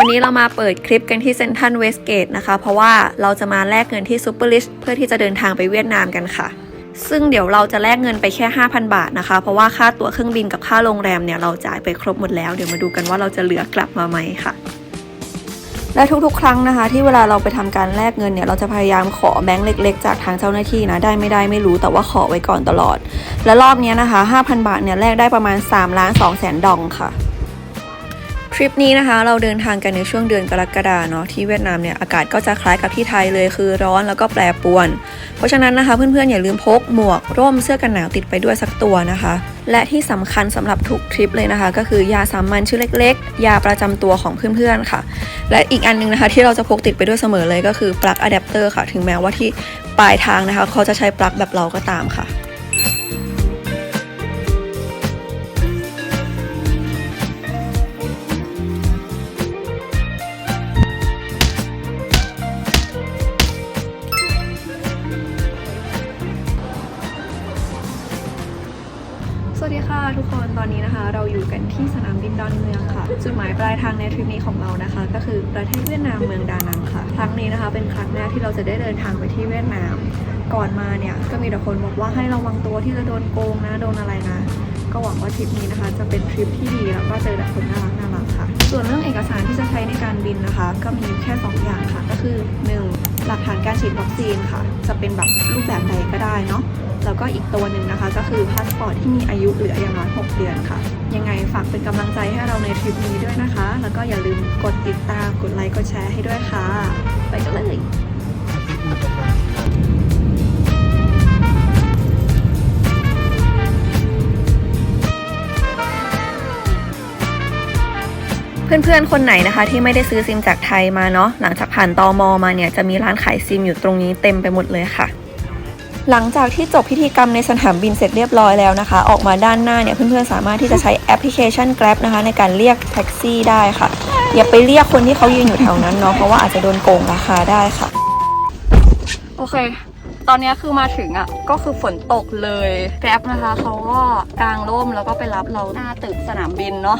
วันนี้เรามาเปิดคลิปกันที่เซนทันเวสเกตนะคะ เพราะว่าเราจะมาแลกเงินที่ซูเปอร์ลิชเพื่อที่จะเดินทางไปเวียดนามกันค่ะ ซึ่งเดี๋ยวเราจะแลกเงินไปแค่ 5,000 บาทนะคะ เพราะว่าค่าตั๋วเครื่องบินกับค่าโรงแรมเนี่ยเราจ่ายไปครบหมดแล้ว เดี๋ยวมาดูกันว่าเราจะเหลือกลับมาไหมค่ะ และทุกๆ ครั้งนะคะ ที่เวลาเราไปทำการแลกเงินเนี่ยเราจะพยายามขอแบงค์เล็ก ๆ จากทางเจ้าหน้าที่นะได้ไม่ได้ไม่รู้แต่ว่าขอไว้ก่อนตลอด และรอบนี้นะคะ 5,000 บาทเนี่ยแลกได้ประมาณ3ล้าน2แสนดองค่ะ ทริปนี้นะคะ เราเดินทางกันในช่วงเดือนกรกฎาเนาะที่เวียดนามเนี่ยอากาศก็จะคล้ายกับที่ไทยเลยคือร้อนแล้วก็แปรปรวน เพราะฉะนั้นนะคะเพื่อนๆอย่าลืมพกหมวกร่มเสื้อกันหนาวติดไปด้วยสักตัวนะคะ และที่สำคัญสำหรับทุกทริปเลยนะคะ ก็คือยาสามัญชื่อเล็กๆ ยาประจำตัวของเพื่อนๆค่ะ และอีกอันหนึงนะคะที่เราจะพกติดไปด้วยเสมอเลยก็คือปลั๊กอะแดปเตอร์ค่ะ ถึงแม้ว่าที่ปลายทางนะคะ เขาจะใช้ปลั๊กแบบเราก็ตามค่ะ ทางในทริปนี้ของเรานะคะ ก็คือประเทศเวียดนามเมืองดานังค่ะ ครั้งนี้นะคะเป็นครั้งแรกที่เราจะได้เดินทางไปที่เวียดนาม ก่อนมาเนี่ยก็มีแต่คนบอกว่าให้ระวังตัวที่จะโดนโกงนะโดนอะไรนะก็หวังว่าทริปนี้นะคะ จะเป็นทริปที่ดีแล้วก็เจอแต่คนน่ารักน่ารักค่ะ ส่วนเรื่องเอกสารที่จะใช้ในการบินนะคะ ก็มีแค่สองอย่างค่ะ ก็คือหนึ่งหลักฐานการฉีดวัคซีนค่ะ จะเป็นแบบรูปแบบใดก็ได้เนาะแล้วก็อีกตัวหนึ่งนะคะ ก็คือพาสปอร์ตที่มีอายุเหลืออย่างน้อย 6 เดือนค่ะ ยังไงฝากเป็นกำลังใจให้เราในทริปนี้ด้วยนะคะ แล้วก็อย่าลืมกดติดตาม กดไลค์ กดแชร์ให้ด้วยค่ะ ไปกันเลยเพื่อนๆ คนไหนนะคะที่ไม่ได้ซื้อซิมจากไทยมาเนาะหลังจากผ่านตอมอมาเนี่ยจะมีร้านขายซิมอยู่ตรงนี้เต็มไปหมดเลยค่ะ หลังจากที่จบพิธีกรรมในสนามบินเสร็จเรียบร้อยแล้วนะคะ ออกมาด้านหน้าเนี่ยเพื่อนๆสามารถที่จะใช้แอปพลิเคชัน Grab นะคะ ในการเรียกแท็กซี่ได้ค่ะ อย่าไปเรียกคนที่เขายืนอยู่แถวนั้นเนาะเพราะว่าอาจจะโดนโกงราคาได้ค่ะ โอเค ตอนนี้คือมาถึงอะก็คือฝนตกเลยแกร็บนะคะเขาก็กางร่มแล้วก็ไปรับเราหน้าตึกสนามบินเนาะ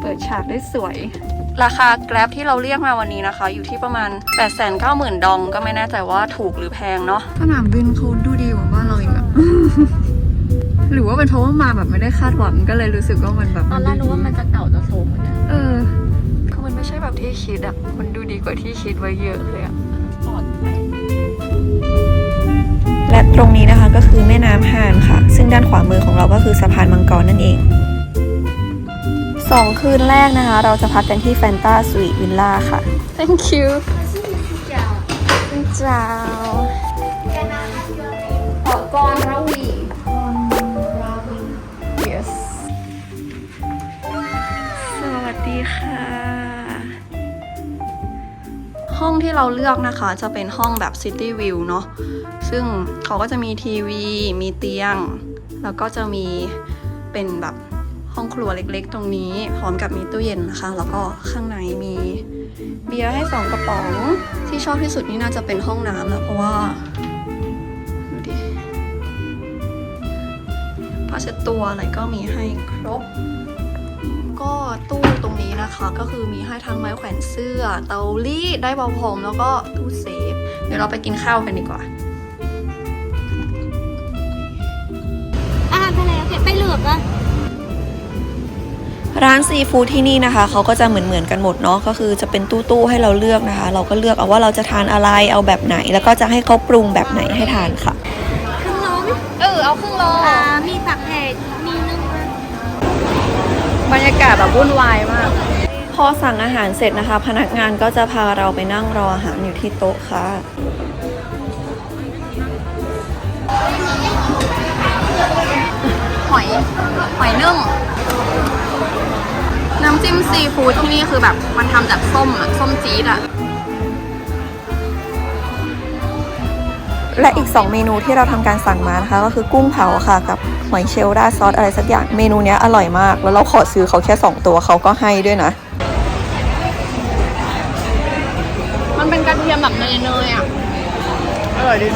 เปิดฉากได้สวย ราคาแกร็บที่เราเรียกมาวันนี้นะคะ อยู่ที่ประมาณ 8 9 0 0 0 0 ดอง ก็ไม่แน่ใจว่าถูกหรือแพงเนาะสนามบินเขาดูดีกว่าบ้านเราอีกอะหรือว่าเป็นเพราะว่ามาแบบไม่ได้คาดหวังก็เลยรู้สึกว่ามันแบบตอนแรกนึกว่ามันจะเก่าจะโทรมเนี่ยเออคือมันไม่ใช่แบบที่คิดอะมันดูดีกว่าที่คิดไว้เยอะเลยอะปลอดภัยและตรงนี้นะคะก็คือแม่น้ำฮานค่ะ ซึ่งด้านขวามือของเราก็คือสะพานมังกรนั่นเอง สองคืนแรกนะคะ เราจะพักกันที่แฟนตาสวีทวิลล่าค่ะ thank you เจ้าขอกรระวี yes สวัสดีค่ะ ห้องที่เราเลือกนะคะจะเป็นห้องแบบ City View เนาะซึ่งเขาก็จะมีทีวี มีเตียง แล้วก็จะมีเป็นแบบ ห้องครัวเล็กๆ ตรงนี้ พร้อมกับมีตู้เย็นนะคะ แล้วก็ข้างในมีเบียร์ให้สองกระป๋อง ที่ชอบที่สุดนี่น่าจะเป็นห้องน้ำแล้วเพราะว่าดูดิผ้าเช็ดตัวอะไรก็มีให้ครบ ก็ตู้ตรงนี้นะคะก็คือมีให้ทั้งไม้แขวนเสื้อ เตารีดได้เบาผมแล้วก็ตู้เซฟ เดี๋ยวเราไปกินข้าวกันดีกว่าอาหารทะเลโอเคไปเหลือกอะ ร้านซีฟู้ดที่นี่นะคะเขาก็จะเหมือนเหมือนๆกันหมดเนาะก็คือจะเป็นตู้ๆให้เราเลือกนะคะ เราก็เลือกเอาว่าเราจะทานอะไรเอาแบบไหน แล้วก็จะให้เขาปรุงแบบไหนให้ทานค่ะครึ่งโลไหมเออเอาครึ่งโลอ่ามีผักแห่มีนึ่งบรรยากาศแบบวุ่นวายมาก พอสั่งอาหารเสร็จนะคะ พนักงานก็จะพาเราไปนั่งรออาหารอยู่ที่โต๊ะค่ะหอยหอยนึ่ง น้ำจิ้มซีฟู้ดที่นี่คือแบบมันทำจากส้มอะส้มจี๊ดอะและอีก 2 เมนูที่เราทำการสั่งมานะคะ ก็คือกุ้งเผาค่ะกับหอยเชลล์ราดซอสอะไรสักอย่างเมนูเนี้ยอร่อยมาก แล้วเราขอซื้อเขาแค่ 2 ตัวเขาก็ให้ด้วยนะ มันเป็นกระเทียมแบบเนยๆอะอร่อยดี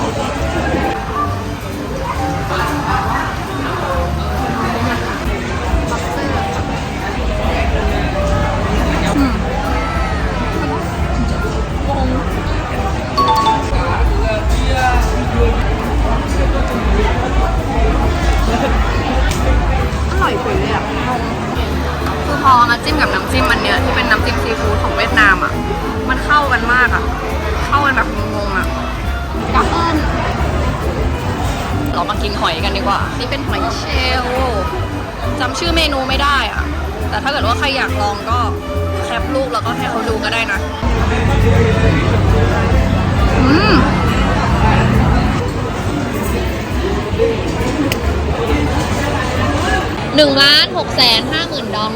หนึ่งล้านหกแสนห้าหมื่นดอง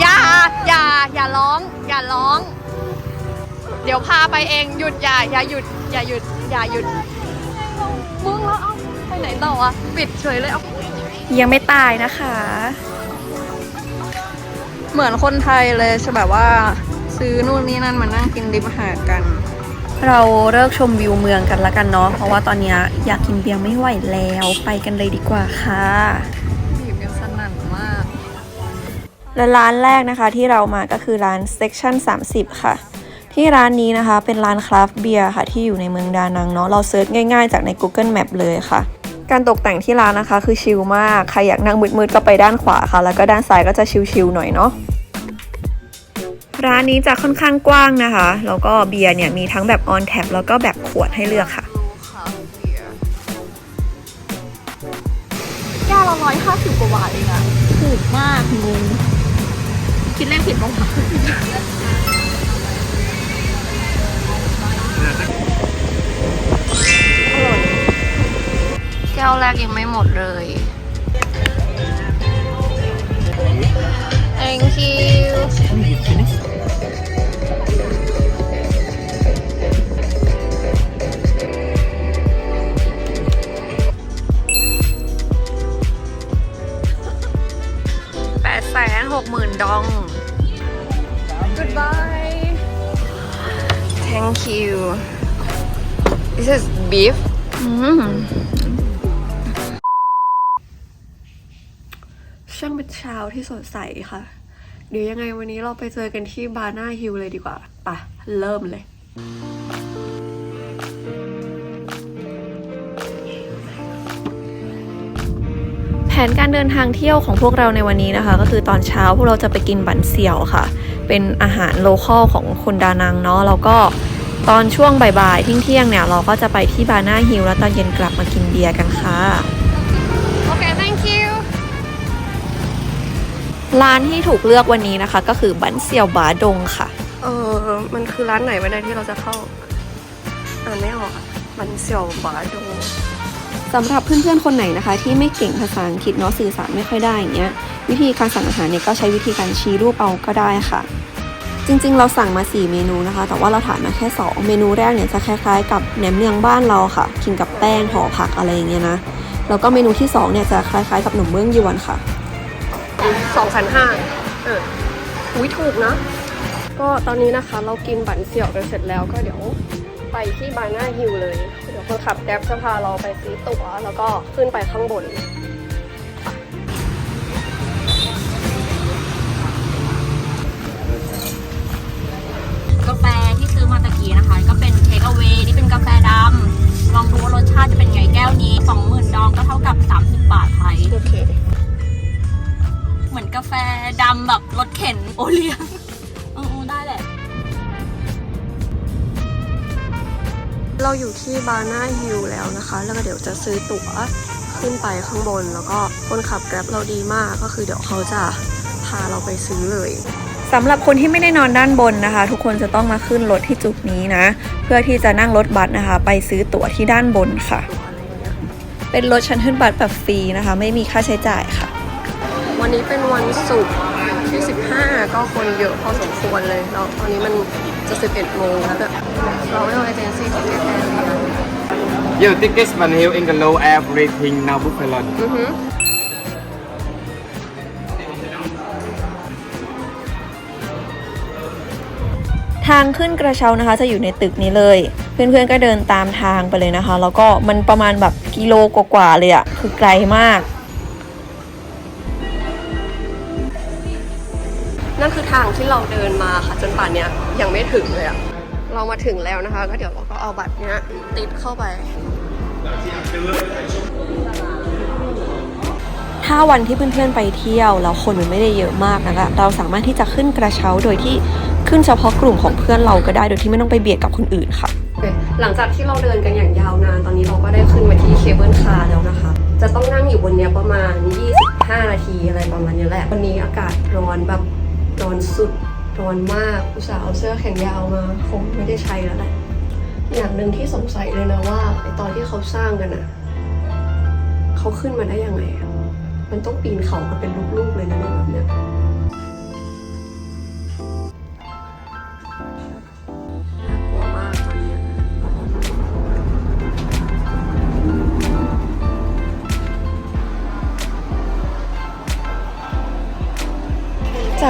อย่า อย่า อย่าร้อง อย่าร้อง เดี๋ยวพาไปเอง หยุดอย่า อย่าหยุด อย่าหยุด อย่าหยุด มึงแล้วเอาไปไหนต่ออะปิดเฉยเลยเอายังไม่ตายนะคะ เหมือนคนไทยเลยจะแบบว่า ซื้อนู่นนี่นั่นมานั่งกินริมหาดกัน เราเลิกชมวิวเมืองกันแล้วกันเนาะ เพราะว่าตอนเนี้ยอยากกินเบียร์ไม่ไหวแล้ว ไปกันเลยดีกว่าค่ะบีบกันสนั่นมาก และร้านแรกนะคะที่เรามาก็คือร้าน Section 30 ค่ะ ที่ร้านนี้นะคะเป็นร้านคราฟต์เบียร์ค่ะ ที่อยู่ในเมืองดานังเนาะ เราเซิร์ชง่ายๆจากใน Google Map เลยค่ะ การตกแต่งที่ร้านนะคะคือชิลมาก ใครอยากนั่งมืดๆก็ไปด้านขวาค่ะ แล้วก็ด้านซ้ายก็จะชิลๆหน่อยเนาะ ร้านนี้จะค่อนข้างกว้างนะคะ แล้วก็เบียร์เนี่ยมีทั้งแบบออนแท็บแล้วก็แบบขวดให้เลือกค่ะแก้วละร้อยห้าสิบกว่าบาทเองอะถูกมากงงคิดเลขผิดบ้างคะแก้วแรกยังไม่หมดเลย thank you thank you this is beef อืมช่างเป็นเช้าที่สดใสค่ะ เดี๋ยวยังไงวันนี้เราไปเจอกันที่บาร์นาฮิลเลยดีกว่าไปะเริ่มเลยแผนการเดินทางเที่ยวของพวกเราในวันนี้นะคะ ก็คือตอนเช้าพวกเราจะไปกินบันเสี่ยวค่ะ เป็นอาหารโลคอลของคนดานังเนาะแล้วก็ ตอนช่วงบ่ายๆเที่ยงๆเนี่ยเราก็จะไปที่บาร์นาฮิลแล้วตอนเย็นกลับมากินเบียร์กันค่ะโอเค thank you ร้านที่ถูกเลือกวันนี้นะคะ ก็คือบันเซียวบาดงค่ะ เออมันคือร้านไหนวันไหนที่เราจะเข้าอ่านไม่ออกอะบันเซียวบาดงสำหรับเพื่อนๆคนไหนนะคะ ที่ไม่เก่งภาษาอังกฤษเนาะสื่อสารไม่ค่อยได้อย่างเงี้ยวิธีการสั่งอาหารเนี่ยก็ใช้วิธีการชี้รูปเอาก็ได้ค่ะ จริงๆ เราสั่งมา 4 เมนูนะคะ แต่ว่าเราถ่ายมาแค่ 2 เมนูแรกเนี่ยจะคล้ายๆ กับแหนมเนืองบ้านเราค่ะ กินกับแป้งห่อผักอะไรอย่างเงี้ยนะ แล้วก็เมนูที่ 2 เนี่ยจะคล้ายๆ กับหนมเบื้องยวนค่ะสองพันห้าเอออุ้ยถูกนะ ก็ตอนนี้นะคะเรากินบันเสี่ยวกันเสร็จแล้วก็เดี๋ยวไปที่บาน่าฮิลเลย เดี๋ยวคนขับแกร็บจะพาเราไปซื้อตั๋วแล้วก็ขึ้นไปข้างบน อมาตะกี้นะคะ ก็เป็นเทคเอา a y นี่เป็นกาแฟดำลองดูว่ารสชาติจะเป็นไงแก้วนี้20,000ดองก็เท่ากับ 30 บาทไทยโอเค เหมือนกาแฟดำแบบรสเข็นโอเลี้ยงเออๆได้แหละ เราอยู่ที่บานาฮิลแล้วนะคะ แล้วก็เดี๋ยวจะซื้อตั๋วขึ้นไปข้างบน แล้วก็คนขับแกร็บเราดีมากก็คือเดี๋ยวเขาจะพาเราไปซื้อเลย สำหรับคนที่ไม่ได้นอนด้านบนนะคะ ทุกคนจะต้องมาขึ้นรถที่จุดนี้นะ เพื่อที่จะนั่งรถบัสนะคะ ไปซื้อตั๋วที่ด้านบนค่ะ เป็นรถชั้นขึ้นบัสแบบฟรีนะคะ ไม่มีค่าใช้จ่ายค่ะ วันนี้เป็นวันศุกร์ที่ 15 ก็คนเยอะพอสมควรเลยแล้วตอนนี้มันจะ 11โมงแล้วแบบเราไม่เอาเอเจนซี่ที่แท้ๆเลย Yo, tickets Van Hill in the low everything now book a lot. อือ ทางขึ้นกระเช้านะคะ จะอยู่ในตึกนี้เลย เพื่อนๆก็เดินตามทางไปเลยนะคะ แล้วก็มันประมาณแบบกิโลกว่าๆเลยอะคือไกลมาก นั่นคือทางที่เราเดินมาค่ะจนป่านเนี้ยยังไม่ถึงเลยอะเรามาถึงแล้วนะคะ ก็เดี๋ยวเราก็เอาบัตรเนี้ยติดเข้าไปถ้าวันที่เพื่อนๆไปเที่ยวแล้วคนมันไม่ได้เยอะมากนะคะ เราสามารถที่จะขึ้นกระเช้าโดยที่ ขึ้นเฉพาะกลุ่มของเพื่อนเราก็ได้โดยที่ไม่ต้องไปเบียดกับคนอื่นค่ะ หลังจากที่เราเดินกันอย่างยาวนาน ตอนนี้เราก็ได้ขึ้นมาที่เคเบิลคาร์แล้วนะคะ จะต้องนั่งอยู่บนเนี้ยประมาณ 25 นาทีอะไรประมาณนี้แหละ วันนี้อากาศร้อนแบบร้อนสุดร้อนมากอุตส่าห์เอาเสื้อแขนยาวมาคงไม่ได้ใช้แล้วแหละอย่างหนึ่งที่สงสัยเลยนะว่าไอตอนที่เขาสร้างกันอะเขาขึ้นมาได้ยังไงอะมันต้องปีนเขากันเป็นลูกๆเลยนะเนี่ยแบบเนี้ย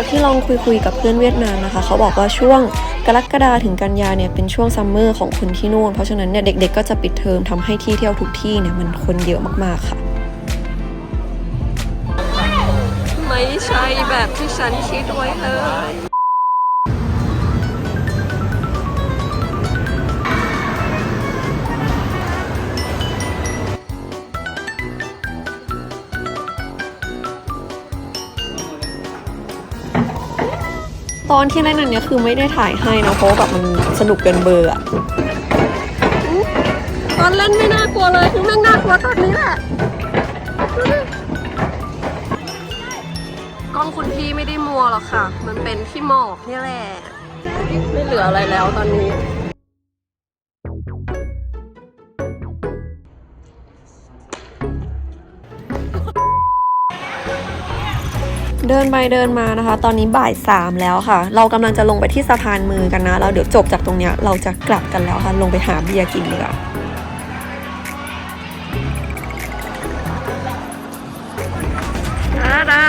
จากที่ลองคุยคุยๆกับเพื่อนเวียดนามนะคะ เขาบอกว่าช่วงกรกฎาถึงกันยาเนี่ยเป็นช่วงซัมเมอร์ของคนที่นู่น เพราะฉะนั้นเนี่ยเด็กๆก็จะปิดเทอมทำให้ที่เที่ยวทุกที่เนี่ยมันคนเยอะมากๆค่ะ ไม่ใช่แบบที่ฉันคิดไว้เลย ตอนที่เล่นอันเนี้ยคือไม่ได้ถ่ายให้นะเพราะแบบมันสนุกเกินเบอร์อะตอนเล่นไม่น่ากลัวเลยคือแม่งน่ากลัวตอนนี้แหละกล้องคุณพี่ไม่ได้มัวหรอกค่ะ มันเป็นที่หมอกนี่แหละ ไม่เหลืออะไรแล้วตอนนี้ เดินไปเดินมานะคะ ตอนนี้บ่ายสามแล้วค่ะ เรากำลังจะลงไปที่สะพานมือกันนะแล้วเดี๋ยวจบจากตรงเนี้ยเราจะกลับกันแล้วค่ะ ลงไปหาเบียร์กินดีกว่าา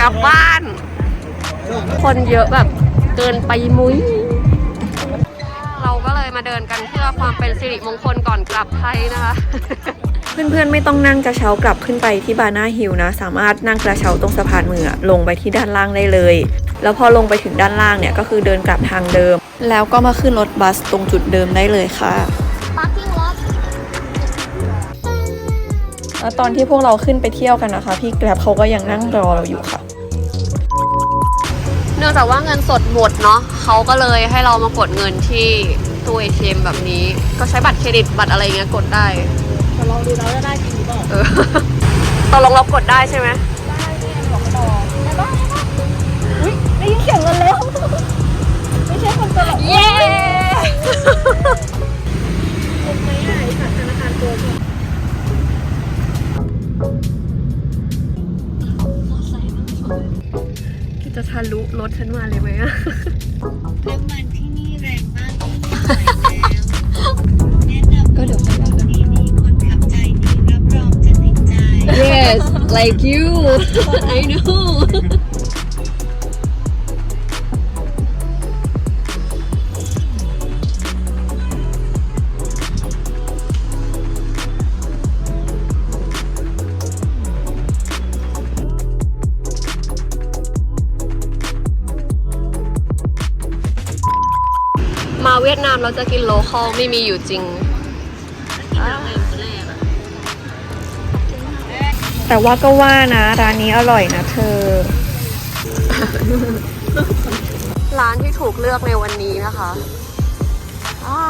กลับบ้าน คนเยอะแบบเกินไปมุ้ย เราก็เลยมาเดินกันเพื่อความเป็นสิริมงคลก่อนกลับไทยนะคะ เพื่อนๆไม่ต้องนั่งกระเช้ากลับขึ้นไปที่บานาฮิลนะ สามารถนั่งกระเช้าตรงสะพานมืออะลงไปที่ด้านล่างได้เลย แล้วพอลงไปถึงด้านล่างเนี่ยก็คือเดินกลับทางเดิม แล้วก็มาขึ้นรถบัสตรงจุดเดิมได้เลยค่ะ parking lot แล้วตอนที่พวกเราขึ้นไปเที่ยวกันนะคะ พี่แกร็บเขาก็ยังนั่งรอเราอยู่ค่ะ เนื่องจากว่าเงินสดหมดเนาะเขาก็เลยให้เรามากดเงินที่ตู้ ATM แบบนี้ ก็ใช้บัตรเครดิตบัตรอะไรเงี้ยกดได้แต่ล องดูแล้วจะได้จริงหรือเปล่าเออตกลงเรากดได้ใช่ไหมได้ที่บอกเขาบอกได้ปะได้ปะอุ้ยได้ยินเสียงเงินแล้ว ไม่ใช่คนตลกเย้คิดจะทะลุรถฉันมาเลยไหมอะน้ำมันที่นี่แรงมากที่ไม่ไหวแล้วแนะนำก็เดี๋ยวค่อยว่ Yes like you I know มาเวียดนามเราจะกินโลคอลไม่มีอยู่จริง แต่ว่าก็ว่านะร้านนี้อร่อยนะเธอ ร้านที่ถูกเลือกในวันนี้นะคะอ่า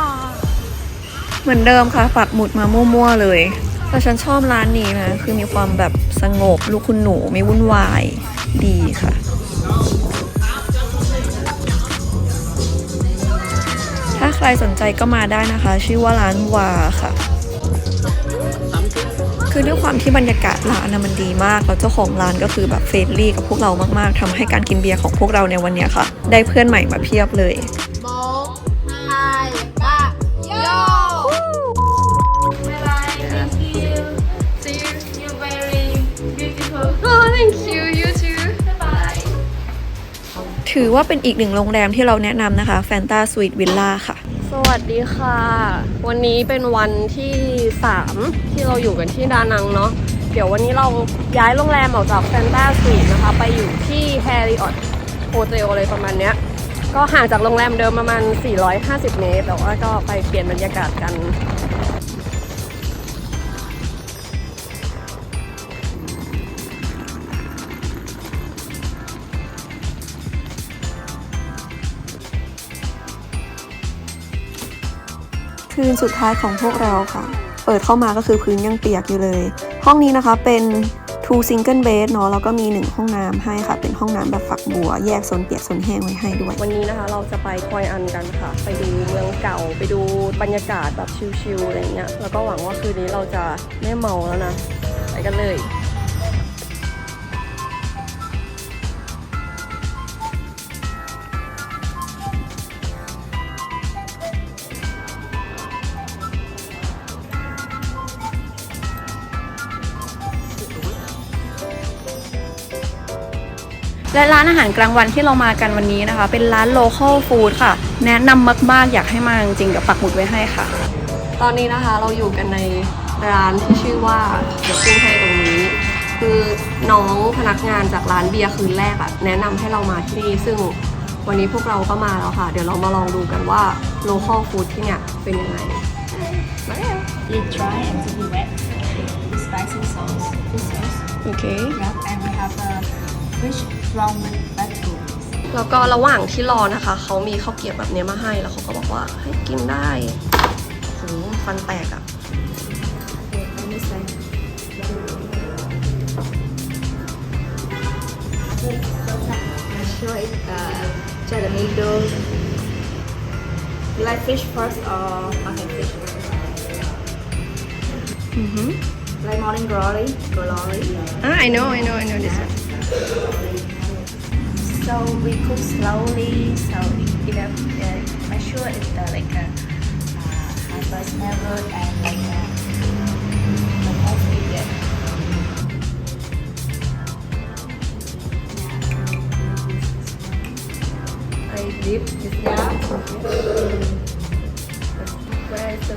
เหมือนเดิมค่ะปักหมุดมามั่วๆเลย แต่ฉันชอบร้านนี้นะ คือมีความแบบสงบลูกคุณหนูไม่วุ่นวายดีค่ะถ้าใครสนใจก็มาได้นะคะ ชื่อว่าร้านวาค่ะ คือด้วยความที่บรรยากาศร้านนะมันดีมากแล้วเจ้าของร้านก็คือแบบเฟรนลี่กับพวกเรามากๆทำให้การกินเบียร์ของพวกเราในวันเนี้ยค่ะ ได้เพื่อนใหม่มาเพียบเลยโบไฮบะโยบ๊ายบาย thank you see you very beautiful oh thank you you too bye ถือว่าเป็นอีกหนึ่งโรงแรมที่เราแนะนำนะคะแฟนตาสวีทวิลล่าค่ะส วัสดีค่ะ วันนี้เป็นวันที่ 3 ที่เราอยู่กันที่ดานังเนาะเดี๋ยววันนี้เราย้ายโรงแรมออกจากแฟนตาสีนะคะ ไปอยู่ที่แฮร์ริออตโฮเทลอะไรประมาณเนี้ย ก็ห่างจากโรงแรมเดิมประมาณ 450 เมตร แต่ว่าก็ไปเปลี่ยนบรรยากาศกัน คืนสุดท้ายของพวกเราค่ะ เปิดเข้ามาก็คือพื้นยังเปียกอยู่เลย ห้องนี้นะคะเป็น two single bed เนาะแล้วก็มี 1 ห้องน้ำให้ค่ะ เป็นห้องน้ำแบบฝักบัว แยกโซนเปียกโซนแห้งไว้ให้ด้วย วันนี้นะคะเราจะไปคอยอันกันค่ะ ไปดูเมืองเก่า ไปดูบรรยากาศแบบชิลๆอะไรเงี้ย แล้วก็หวังว่าคืนนี้เราจะไม่เมาแล้วนะ ไปกันเลย และร้านอาหารกลางวันที่เรามากันวันนี้นะคะ เป็นร้าน local food ค่ะ แนะนำมากๆ อยากให้มาจริงๆเดี๋ยวปักหมุดไว้ให้ค่ะ ตอนนี้นะคะเราอยู่กันในร้านที่ชื่อว่าเดี๋ยวขึ้นให้ตรงนี้ คือน้องพนักงานจากร้านเบียร์คืนแรกอะแนะนำให้เรามาที่นี่ซึ่งวันนี้พวกเราก็มาแล้วค่ะ เดี๋ยวเรามาลองดูกันว่า local food ที่เนี่ยเป็นยังไง You try and to be wet. The spicy sauce. This sauce. โอเค Yeah. And we have a fish from vegetable. แล้วก็ระหว่างที่รอนะคะ เขามีข้าวเกรี๊ยวแบบเนี้ยมาให้แล้วเขาก็บอกว่าให้กินได้โอ้โหฟันแตกอะ Okay, on this side. I show it. Uh, try the middle. You like fish first or okay fish? Mm-hmm. Like morning glory, glory. อ่า I know I know I know this one So we cook slowly, slowly. You know, uh, make sure it's uh, like a uh, harvest never and like a the whole ingredient. I dip this yeah where is the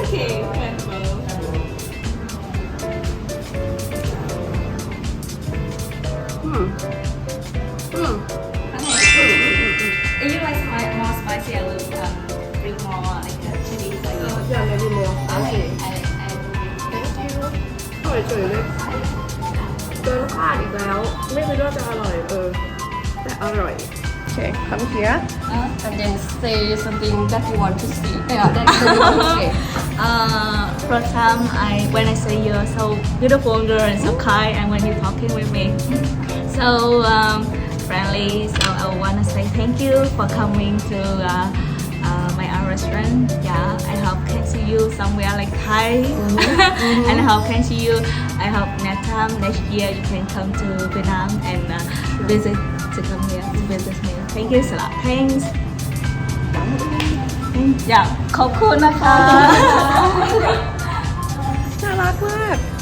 Okay, wonderful. hmm hmm If you like spi- more spicy, I will um, bring more like a chili for you. yeah maybe more okay I, I thank you อร่อยเฉยเลยเกินคาดอีกแล้ว ไม่คิดว่าจะอร่อยเออ แต่อร่อย Okay, come here uh, and then say something that you want to see. Yeah, that you want to say. uh, first time I when I say you're so beautiful girl and so kind and when you're talking with me so um, friendly so I want to say thank you for coming to uh, uh, my art restaurant yeah I hope can see you somewhere like Thai and I hope can see you I hope next time next year you can come to Vietnam and uh, visit to come here to visit me thank you สละ thanks อยากขอบคุณนะคะ น่ารักมาก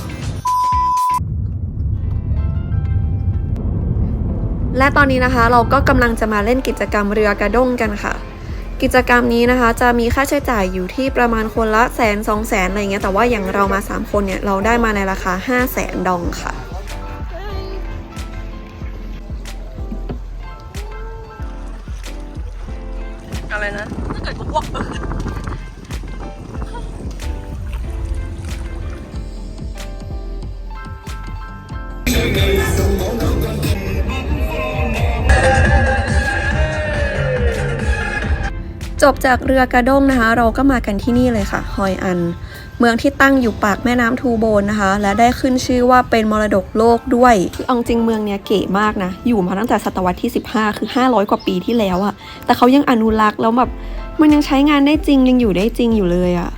และตอนนี้นะคะเราก็กำลังจะมาเล่นกิจกรรมเรือกระด้งกันค่ะ กิจกรรมนี้นะคะ จะมีค่าใช้จ่ายอยู่ที่ประมาณคนละแสนสองแสนอะไรเงี้ยแต่ว่าอย่างเรามา 3 คนเนี่ยเราได้มาในราคา 5 0 0แสนดองค่ะอะไรนะถ้าเกิดกูอ้วก บจากเรือกระด้งนะคะ เราก็มากันที่นี่เลยค่ะ ฮอยอัน เมืองที่ตั้งอยู่ปากแม่น้ำทูโบนนะคะ และได้ขึ้นชื่อว่าเป็นมรดกโลกด้วยคือเอาจริงเมืองเนี้ยเก๋มากนะ อยู่มาตั้งแต่ศตวรรษที่ 15 คือ 500 กว่าปีที่แล้วอะแต่เขายังอนุรักษ์แล้วแบบมันยังใช้งานได้จริงยังอยู่ได้จริงอยู่เลยอะ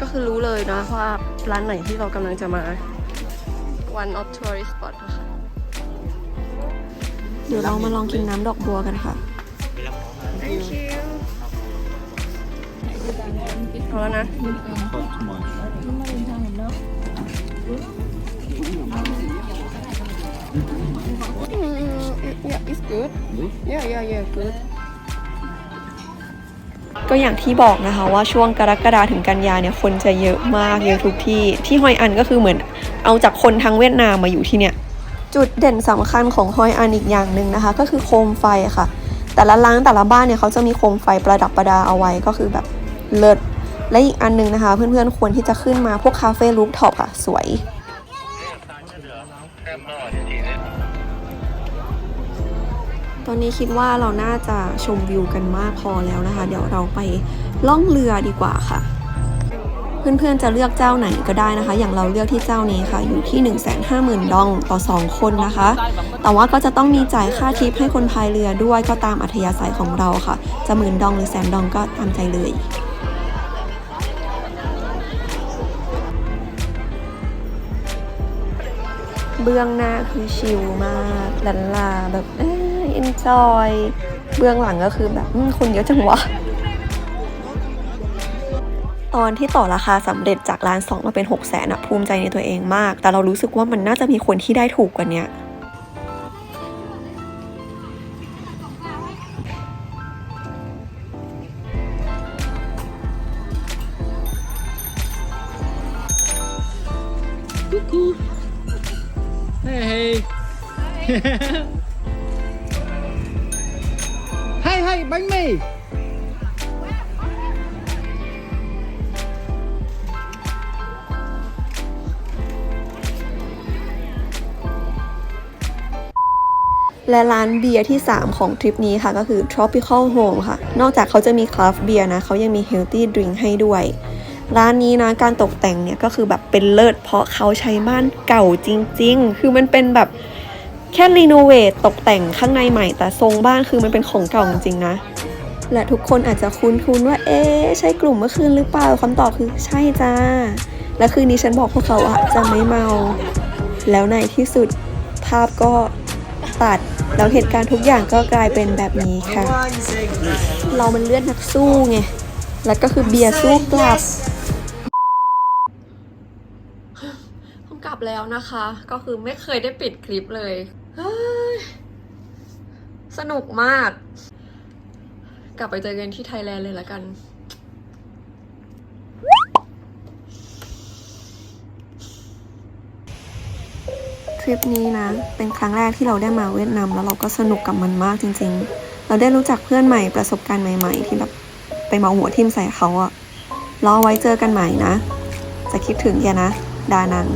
ก็คือรู้เลยนะว่าร้านไหนที่เรากำลังจะมา one of tourist spot นะคะเดี๋ยวเรามาลองกินน้ำดอกบัวกันค่ะ thank you เอาแล้วนะ yeah it's good yeah yeah yeah good ก็อย่างที่บอกนะคะว่าช่วงกรกฎาถึงกันยาเนี่ยคนจะเยอะมากเยอะทุกที่ที่ฮอยอันก็คือเหมือนเอาจากคนทั้งเวียดนามมาอยู่ที่เนี่ย จุดเด่นสำคัญของฮอยอันอีกอย่างหนึ่งนะคะ ก็คือโคมไฟค่ะ แต่ละร้านแต่ละบ้านเนี่ยเขาจะมีโคมไฟประดับประดาเอาไว้ก็คือแบบ เลิศและอีกอันหนึงนะคะ เพื่อนๆควรที่จะขึ้นมาพวกคาเฟ่รูฟท็อปอะสวยตอนนี้คิดว่าเราน่าจะชมวิวกันมากพอแล้วนะคะ เดี๋ยวเราไปล่องเรือดีกว่าค่ะ เพื่อนๆจะเลือกเจ้าไหนก็ได้นะคะ อย่างเราเลือกที่เจ้านี้ค่ะ อยู่ที่ 150,000 ดองต่อ 2 คนนะคะ แต่ว่าก็จะต้องมีจ่ายค่าทิปให้คนพายเรือด้วยก็ตามอัธยาศัยของเราค่ะ จะหมื่นดองหรือแสนดองก็ตามใจเลย บื้องหน้าคือชิลมากลันลาแบบเอ็นจอยเบื้องหลังก็คือแบบคนเยอะจังวะ ตอนที่ต่อราคาสำเร็จจากล้านสองมาเป็น6กแสนอะภูมิใจในตัวเองมาก แต่เรารู้สึกว่ามันน่าจะมีคนที่ได้ถูกกว่าเนี้ และร้านเบียร์ที่ 3 ของทริปนี้ค่ะก็คือ Tropical Home ค่ะ นอกจากเขาจะมีคราฟเบียร์นะเขายังมี Healthy Drink ให้ด้วย ร้านนี้นะการตกแต่งเนี่ยก็คือแบบเป็นเลิศ เพราะเขาใช้บ้านเก่าจริง ๆ คือมันเป็นแบบแค่รีโนเวทตกแต่งข้างในใหม่ แต่ทรงบ้านคือมันเป็นของเก่าจริงๆนะและทุกคนอาจจะคุ้นๆว่า เอ๊ใช่กลุ่มเมื่อคืนหรือเปล่าคำตอบคือใช่จ้า และคืนนี้ฉันบอกพวกเขาว่าจะไม่เมา แล้วในที่สุดภาพก็ ตัด แล้วเหตุการณ์ทุกอย่างก็กลายเป็นแบบนี้ค่ะ เรามันเลือดนักสู้ไง แล้วก็คือเบียร์สู้กลับผมกลับแล้วนะคะ ก็คือไม่เคยได้ปิดคลิปเลยเฮ้ยสนุกมาก กลับไปเจอกันที่ไทยแลนด์เลยละกัน ริปนี้นะ เป็นครั้งแรกที่เราได้มาเวียดนามแล้วเราก็สนุกกับมันมากจริง ๆ เราได้รู้จักเพื่อนใหม่ประสบการณ์ใหม่ ๆ ที่แบบไปเมาหัวทิ่มใส่เขาอะรอไว้เจอกันใหม่นะ จะคิดถึงแกนะ ดานัง